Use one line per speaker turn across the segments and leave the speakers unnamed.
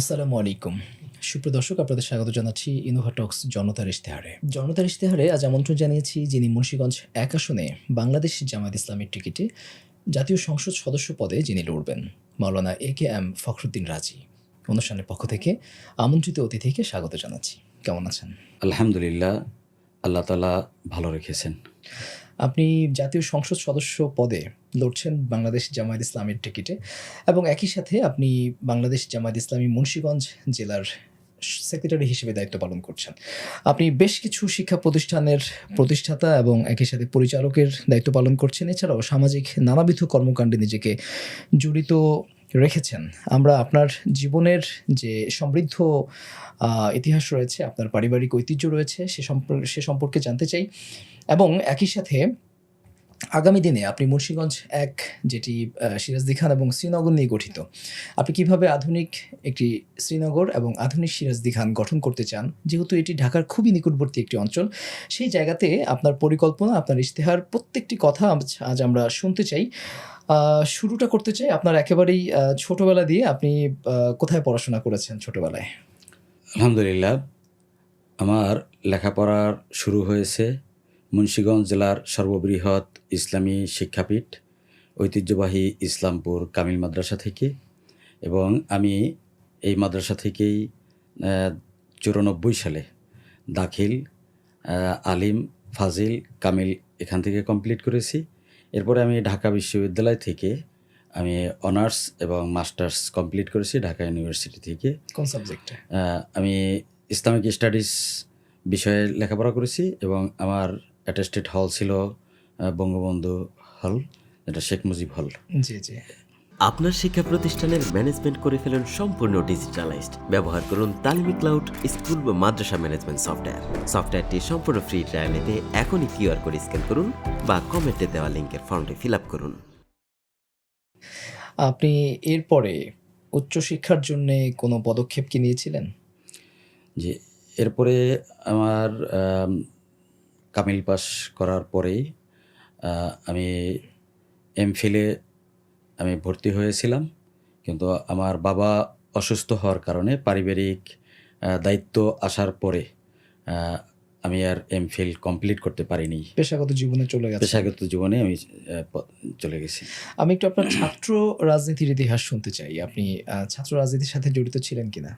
আসসালামু আলাইকুম সুপ্রদর্শক আপনাদের স্বাগত জানাচ্ছি ইনোভাটক্স জনতার ইশতেহারে। জনতার ইশতেহারে আজ আমন্ত্রণ জানিয়েছি যিনি মুন্সীগঞ্জ এক আসনে বাংলাদেশ জামায়াত ইসলামের টিকিটে জাতীয় সংসদ সদস্য পদে যিনি লড়বেন, মাওলানা এ কে এম ফখরুদ্দিন রাজি। অনুষ্ঠানের পক্ষ থেকে আমন্ত্রিত অতিথিকে স্বাগত জানাচ্ছি। কেমন আছেন?
আলহামদুলিল্লাহ, আল্লাহ তালা ভালো রেখেছেন।
আপনি জাতীয় সংসদ সদস্য পদে লড়ছেন বাংলাদেশ জামায়াত ইসলামের টিকিটে এবং একই সাথে আপনি বাংলাদেশ জামায়াত ইসলামী মুন্সীগঞ্জ জেলার সেক্রেটারি হিসেবে দায়িত্ব পালন করছেন। আপনি বেশ কিছু শিক্ষা প্রতিষ্ঠানের প্রতিষ্ঠাতা এবং একই সাথে পরিচালকের দায়িত্ব পালন করছেন। এছাড়াও সামাজিক নানাবিধ কর্মকাণ্ডে নিজেকে জড়িত রেখেছেন। আমরা আপনার জীবনের যে সমৃদ্ধ ইতিহাস রয়েছে, আপনার পারিবারিক ঐতিহ্য রয়েছে, সে সম্পর্কে সে সম্পর্কে জানতে চাই এবং একই সাথে আগামী দিনে আপনি মুন্সীগঞ্জ এক, যেটি সিরাজদি খান এবং শ্রীনগর নিয়ে গঠিত, আপনি কীভাবে আধুনিক একটি শ্রীনগর এবং আধুনিক সিরাজদি খান গঠন করতে চান? যেহেতু এটি ঢাকার খুবই নিকটবর্তী একটি অঞ্চল, সেই জায়গাতে আপনার পরিকল্পনা, আপনার ইশতেহার, প্রত্যেকটি কথা আজ- আমরা শুনতে চাই। শুরুটা করতে চাই আপনার একেবারেই ছোটবেলা দিয়ে আপনি কোথায় পড়াশোনা করেছেন ছোটবেলায়?
আলহামদুলিল্লাহ। আমার লেখাপড়ার শুরু হয়েছে মুন্সীগঞ্জ জেলার সর্ববৃহৎ ইসলামী শিক্ষাপীঠ, ঐতিহ্যবাহী ইসলামপুর কামিল মাদ্রাসা থেকে এবং আমি এই মাদ্রাসা থেকেই চুরানব্বই সালে দাখিল আলিম, ফাজিল, কামিল এখান থেকে কমপ্লিট করেছি। এরপরে আমি ঢাকা বিশ্ববিদ্যালয় থেকে আমি অনার্স এবং মাস্টার্স কমপ্লিট করেছি ঢাকা ইউনিভার্সিটি থেকে।
কোন সাবজেক্টে?
আমি ইসলামিক স্টাডিজ বিষয়ে লেখাপড়া করেছি এবং আমার অ্যাটেস্টেড হল ছিল বঙ্গবন্ধু হল যেটা শেখ মুজিব হল।
জি জি।
আপনার শিক্ষা প্রতিষ্ঠানের ম্যানেজমেন্ট করে ফেলুন সম্পূর্ণ ডিজিটালাইজড ব্যবহার করুন তালিমি ক্লাউড স্কুল বা মাদ্রাসা ম্যানেজমেন্ট সফটওয়্যার সফটওয়্যারটি সম্পূর্ণ ফ্রি ট্রায়াল নিতে এখনই কিউআর কোড স্ক্যান করুন বা কমেন্টে দেওয়া লিঙ্কের ফর্মটি ফিল আপ করুন।
আপনি এরপরে উচ্চশিক্ষার জন্য কোনো পদক্ষেপ কি নিয়েছিলেন?
যে এরপরে আমার কামিল পাস করার পরেই আমি এমফিলে আমি ভর্তি হয়েছিলাম কিন্তু আমার বাবা অসুস্থ হওয়ার কারণে পারিবারিক দায়িত্ব আসার পরে আমি আর এম ফিল কমপ্লিট করতে পারিনি।
পেশাগত জীবনে চলে গেছে।
পেশাগত জীবনে আমি চলে গেছি।
আমি একটু আপনার ছাত্র রাজনীতির ইতিহাস শুনতে চাই। আপনি ছাত্র রাজনীতির সাথে জড়িত ছিলেন কিনা?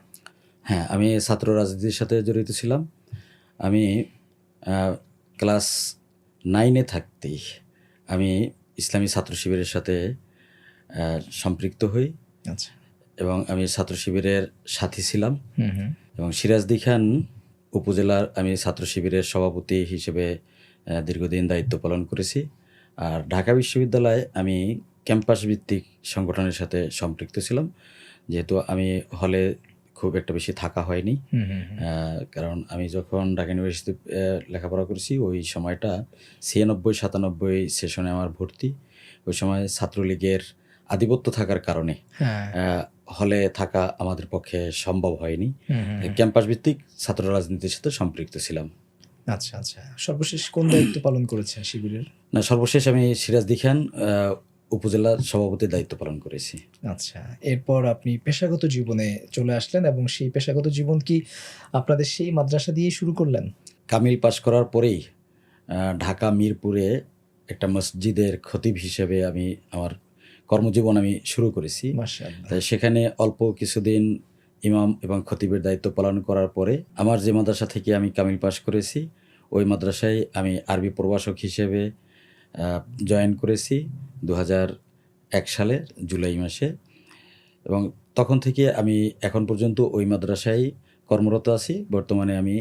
হ্যাঁ আমি ছাত্র রাজনীতির সাথে জড়িত ছিলাম। আমি ক্লাস নাইনে থাকতেই আমি ইসলামী ছাত্র শিবিরের সাথে সম্পৃক্ত হই।
আচ্ছা।
এবং আমি ছাত্র শিবিরের সাথী ছিলাম। এবং সিরাজদি খান উপজেলার আমি ছাত্র শিবিরের সভাপতি হিসেবে দীর্ঘদিন দায়িত্ব পালন করেছি। আর ঢাকা বিশ্ববিদ্যালয়ে আমি ক্যাম্পাস ভিত্তিক সংগঠনের সাথে সম্পৃক্ত ছিলাম। যেহেতু আমি হলে খুব একটা বেশি থাকা হয়নি। কারণ আমি যখন ঢাকা ইউনিভার্সিটি লেখাপড়া করেছি ওই সময়টা ছিয়ানব্বই সাতানব্বই সেশনে আমার ভর্তি। ওই সময় ছাত্রলীগের আধিপত্য থাকার কারণে
হ্যাঁ।
হলে থাকা আমাদের পক্ষে সম্ভব হয়নি। ক্যাম্পাস ভিত্তিক ছাত্র রাজনীতির সাথে সম্পৃক্ত ছিলাম।
আচ্ছা আচ্ছা। সর্বশেষ কোন দায়িত্ব পালন করেছেন শিবিরের?
না সর্বশেষ আমি সিরাজদি খান আহ, উপজেলার সভাপতির দায়িত্ব পালন করেছি।
আচ্ছা এরপর আপনি পেশাগত জীবনে চলে আসলেন এবং সেই পেশাগত জীবন কি আপনাদের সেই মাদ্রাসা দিয়েই শুরু করলেন?
কামিল পাশ করার পরেই ঢাকা মিরপুরে একটা মসজিদের খতিব হিসেবে আমি আমার কর্মজীবন আমি শুরু করেছি। তাই সেখানে অল্প কিছুদিন ইমাম এবং খতিবের দায়িত্ব পালন করার পরে আমার যে মাদ্রাসা থেকে আমি কামিল পাশ করেছি ওই মাদ্রাসায় আমি আরবি প্রভাষক হিসেবে জয়েন করেছি দু এক সালের জুলাই মাসে। এবং তখন থেকে আমি এখন পর্যন্ত ওই মাদ্রাসায় কর্মরত আছি। বর্তমানে আমি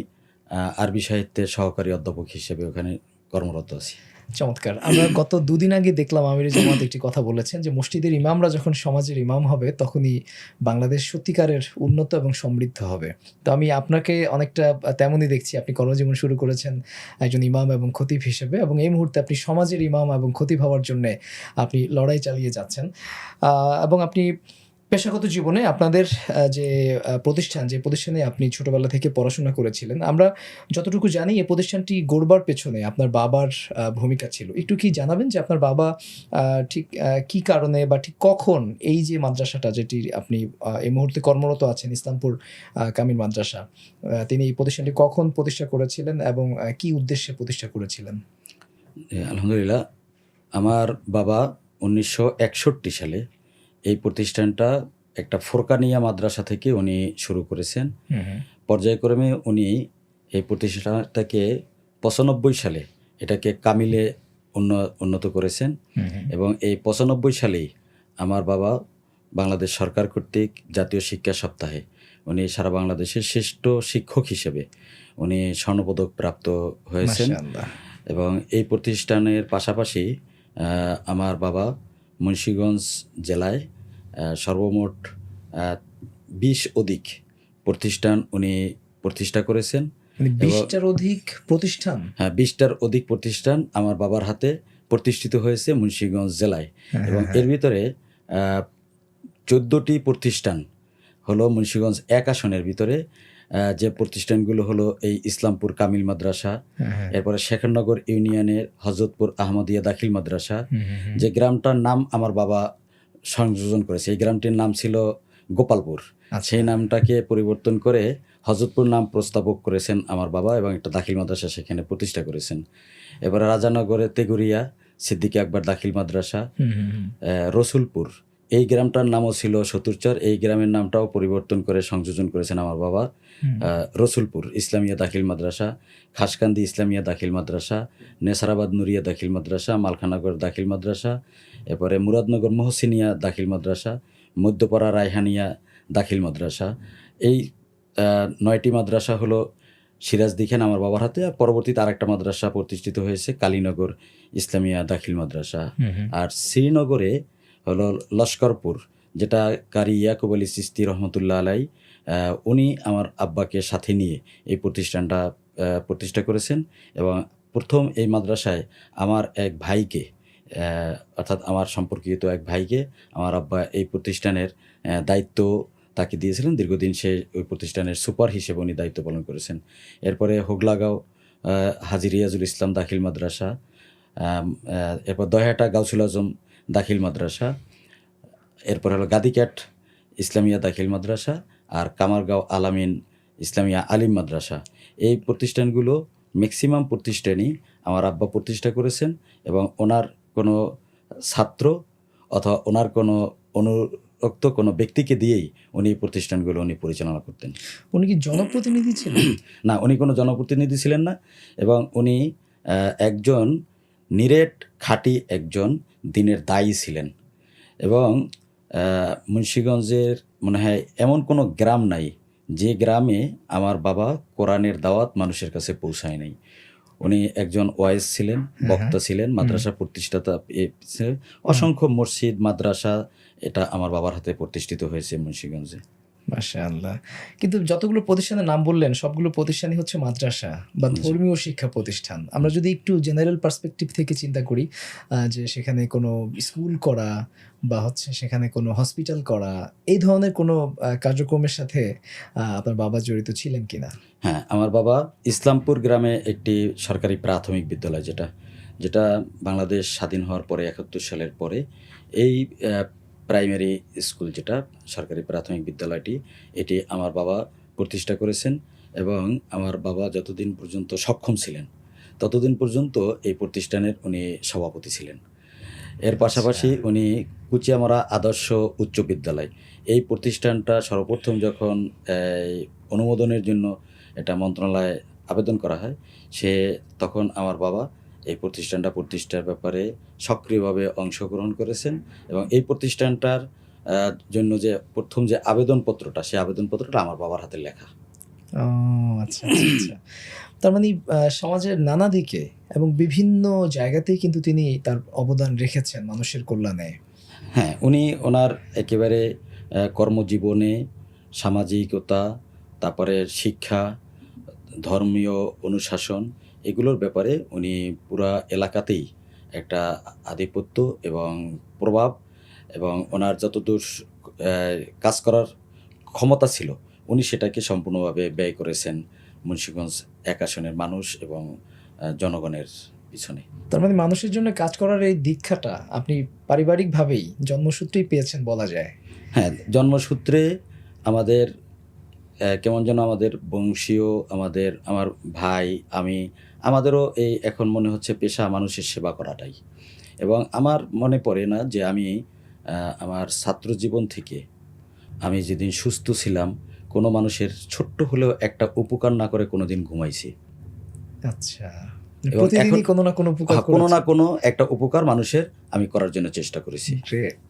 আরবি সাহিত্যের সহকারী অধ্যাপক হিসেবে ওখানে কর্মরত আছি।
চমৎকার। আমরা গত দুদিন আগে দেখলাম আমির জামাত একটি কথা বলেছেন যে, মসজিদের ইমামরা যখন সমাজের ইমাম হবে, তখনই বাংলাদেশ সত্যিকারের উন্নত এবং সমৃদ্ধ হবে। তো আমি আপনাকে অনেকটা তেমনই দেখছি। আপনি কর্মজীবন শুরু করেছেন একজন ইমাম এবং খতিব হিসেবে এবং এই মুহূর্তে আপনি সমাজের ইমাম এবং খতিব হওয়ার জন্য আপনি লড়াই চালিয়ে যাচ্ছেন। এবং আপনি পেশাগত জীবনে আপনাদের যে প্রতিষ্ঠান, যে প্রতিষ্ঠানে আপনি ছোটবেলা থেকে পড়াশোনা করেছিলেন, আমরা যতটুকু জানি এই প্রতিষ্ঠানটি গড়বার পেছনে আপনার বাবার ভূমিকা ছিল। একটু কি জানাবেন যে আপনার বাবা ঠিক কি কারণে বা ঠিক কখন এই যে মাদ্রাসাটা যেটি আপনি এই মুহূর্তে কর্মরত আছেন, ইসলামপুর কামিল মাদ্রাসা তিনি এই প্রতিষ্ঠানটি কখন প্রতিষ্ঠা করেছিলেন এবং কি উদ্দেশ্যে প্রতিষ্ঠা করেছিলেন?
আলহামদুলিল্লাহ, আমার বাবা উনিশশো একষট্টি সালে এই প্রতিষ্ঠানটা একটা ফোরকানিয়া মাদ্রাসা থেকে উনি শুরু করেছেন। পর্যায়ক্রমে উনি এই প্রতিষ্ঠানটাকে পঁচানব্বই সালে এটাকে কামিলে উন্ন- উন্নত করেছেন। এবং এই পঁচানব্বই সালেই আমার বাবা বাংলাদেশ সরকার কর্তৃক জাতীয় শিক্ষা সপ্তাহে উনি সারা বাংলাদেশের শ্রেষ্ঠ শিক্ষক হিসেবে উনি স্বর্ণপদক প্রাপ্ত হয়েছেন। এবং এই প্রতিষ্ঠানের পাশাপাশি আমার বাবা মুন্সীগঞ্জ জেলায় সর্বমোট বিশ অধিক প্রতিষ্ঠান উনি প্রতিষ্ঠা করেছেন।
মানে বিশটার অধিক প্রতিষ্ঠান?
হ্যাঁ বিশটার অধিক প্রতিষ্ঠান আমার বাবার হাতে প্রতিষ্ঠিত হয়েছে মুন্সীগঞ্জ জেলায়।
হ্যাঁ,
এবং এর ভিতরে চোদ্দোটি প্রতিষ্ঠান হলো মুন্সীগঞ্জ এক আসনের ভিতরে যে প্রতিষ্ঠানগুলো হলো এই ইসলামপুর কামিল মাদ্রাসা
হ্যাঁ,
এরপরে শেখরনগর ইউনিয়নের হজরতপুর আহমদিয়া দাখিল মাদ্রাসা যে গ্রামটার নাম আমার বাবা সংযোজন করেছে। এই গ্রামটির নাম ছিল গোপালপুর।
আচ্ছা।
সেই নামটাকে পরিবর্তন করে হজরতপুর নাম প্রস্তাবক করেছেন আমার বাবা এবং একটা দাখিল মাদ্রাসা সেখানে প্রতিষ্ঠা করেছেন। এবারে রাজানগরে তেগুরিয়া সিদ্দিকী আকবর দাখিল মাদ্রাসা রসুলপুর। এই গ্রামটার নামও ছিল সতুরচর এই গ্রামের নামটাও পরিবর্তন করে সংযোজন করেছেন আমার বাবা। রসুলপুর ইসলামিয়া দাখিল মাদ্রাসা খাসকান্দি ইসলামিয়া দাখিল মাদ্রাসা নেসারাবাদ নুরিয়া দাখিল মাদ্রাসা মালখানগর দাখিল মাদ্রাসা এরপরে মুরাদনগর মহসিনিয়া দাখিল মাদ্রাসা মধ্যপাড়া রায়হানিয়া দাখিল মাদ্রাসা। এই নয়টি মাদ্রাসা হলো সিরাজ দিখান আমার বাবার হাতে আর পরবর্তীতে আরেকটা মাদ্রাসা প্রতিষ্ঠিত হয়েছে কালীনগর ইসলামিয়া দাখিল মাদ্রাসা। আর শ্রীনগরে হলো লস্করপুর যেটা কারি ইয়াকুব আলী সিস্তি রহমতুল্লাহ আলাই উনি আমার আব্বাকে সাথে নিয়ে এই প্রতিষ্ঠানটা প্রতিষ্ঠা করেছেন এবং প্রথম এই মাদ্রাসায় আমার এক ভাইকে অর্থাৎ আমার সম্পর্কিত এক ভাইকে আমার আব্বা এই প্রতিষ্ঠানের দায়িত্ব তাকে দিয়েছিলেন। দীর্ঘদিন সে ওই প্রতিষ্ঠানের সুপার হিসেবে উনি দায়িত্ব পালন করেছেন। এরপরে হোগলাগাঁও আহ, হাজি ইসলাম দাখিল মাদ্রাসা এরপর দয়াটা গাউসুল আজম দাখিল মাদ্রাসা এরপর হলো গাদিক্যাট ইসলামিয়া দাখিল মাদ্রাসা আর কামারগাঁও আলামিন ইসলামিয়া আলিম মাদ্রাসা। এই প্রতিষ্ঠানগুলো ম্যাক্সিমাম প্রতিষ্ঠানই আমার আব্বা প্রতিষ্ঠা করেছেন এবং ওনার কোনো ছাত্র অথবা ওনার কোনো অনুরক্ত কোনো ব্যক্তিকে দিয়েই উনি এই প্রতিষ্ঠানগুলো উনি পরিচালনা করতেন।
উনি কি জনপ্রতিনিধি ছিলেন?
না উনি কোনো জনপ্রতিনিধি ছিলেন না এবং উনি একজন নিরেট খাঁটি একজন দিনের দায়ী ছিলেন। এবং মুন্সীগঞ্জের মনে হয় এমন কোনো গ্রাম নাই যে গ্রামে আমার বাবা কোরআনের দাওয়াত মানুষের কাছে পৌঁছায় নাই। উনি একজন ওয়াইজ ছিলেন বক্তা ছিলেন মাদ্রাসা প্রতিষ্ঠাতা অসংখ্য মসজিদ মাদ্রাসা এটা আমার বাবার হাতে প্রতিষ্ঠিত হয়েছে মুন্সীগঞ্জে।
মাশাআল্লাহ। কিন্তু যতগুলো প্রতিষ্ঠানের নাম বললেন সবগুলো প্রতিষ্ঠানই হচ্ছে মাদ্রাসা বা ধর্মীয় শিক্ষা প্রতিষ্ঠান। আমরা যদি একটু জেনারেল পার্সপেক্টিভ থেকে চিন্তা করি যে সেখানে কোনো স্কুল করা বা হচ্ছে সেখানে কোনো হসপিটাল করা এই ধরনের কোনো কার্যক্রমের সাথে আপনার বাবা জড়িত ছিলেন কিনা?
হ্যাঁ আমার বাবা ইসলামপুর গ্রামে একটি সরকারি প্রাথমিক বিদ্যালয় যেটা যেটা বাংলাদেশ স্বাধীন হওয়ার পরে একাত্তর সালের পরে এই প্রাইমারি স্কুল যেটা সরকারি প্রাথমিক বিদ্যালয়টি এটি আমার বাবা প্রতিষ্ঠা করেছেন এবং আমার বাবা যতদিন পর্যন্ত সক্ষম ছিলেন ততদিন পর্যন্ত এই প্রতিষ্ঠানের উনি সভাপতি ছিলেন। এর পাশাপাশি উনি কুচিয়ামারা আদর্শ উচ্চ বিদ্যালয় এই প্রতিষ্ঠানটা সর্বপ্রথম যখন অনুমোদনের জন্য এটা মন্ত্রণালয়ে আবেদন করা হয় সে তখন আমার বাবা এই প্রতিষ্ঠানটা প্রতিষ্ঠার ব্যাপারে সক্রিয়ভাবে অংশগ্রহণ করেছেন এবং এই প্রতিষ্ঠানটার জন্য যে প্রথম যে আবেদনপত্রটা সেই আবেদনপত্রটা আমার বাবার হাতে লেখা।
ও আচ্ছা আচ্ছা আচ্ছা। তার মানে সমাজের নানা দিকে এবং বিভিন্ন জায়গাতেই কিন্তু তিনি তার অবদান রেখেছেন মানুষের কল্যাণে।
হ্যাঁ উনি ওনার একেবারে কর্মজীবনে সামাজিকতা তারপরে শিক্ষা ধর্মীয় অনুশাসন এগুলোর ব্যাপারে উনি পুরা এলাকাতেই একটা আধিপত্য এবং প্রভাব এবং ওনার যতদূর কাজ করার ক্ষমতা ছিল উনি সেটাকে সম্পূর্ণভাবে ব্যয় করেছেন মুন্সীগঞ্জ এক আসনের মানুষ এবং জনগণের পিছনে।
তার মানে মানুষের জন্য কাজ করার এই দীক্ষাটা আপনি পারিবারিকভাবেই জন্মসূত্রেই পেয়েছেন বলা যায়।
হ্যাঁ জন্মসূত্রে আমাদের কেমন যেন আমাদের বংশীয় আমাদের আমার ভাই আমি আমাদেরও এই এখন মনে হচ্ছে পেশা মানুষের সেবা করাটাই। এবং আমার মনে পড়ে না যে আমি আমার ছাত্র জীবন থেকে আমি যেদিন সুস্থ ছিলাম কোনো মানুষের ছোট্ট হলেও একটা উপকার না করে কোনোদিন ঘুমাইছি।
আচ্ছা। কোনো না কোনো উপকার
হ্যাঁ, কোনো না কোনো একটা উপকার মানুষের আমি করার জন্য চেষ্টা করেছি।
গ্রেট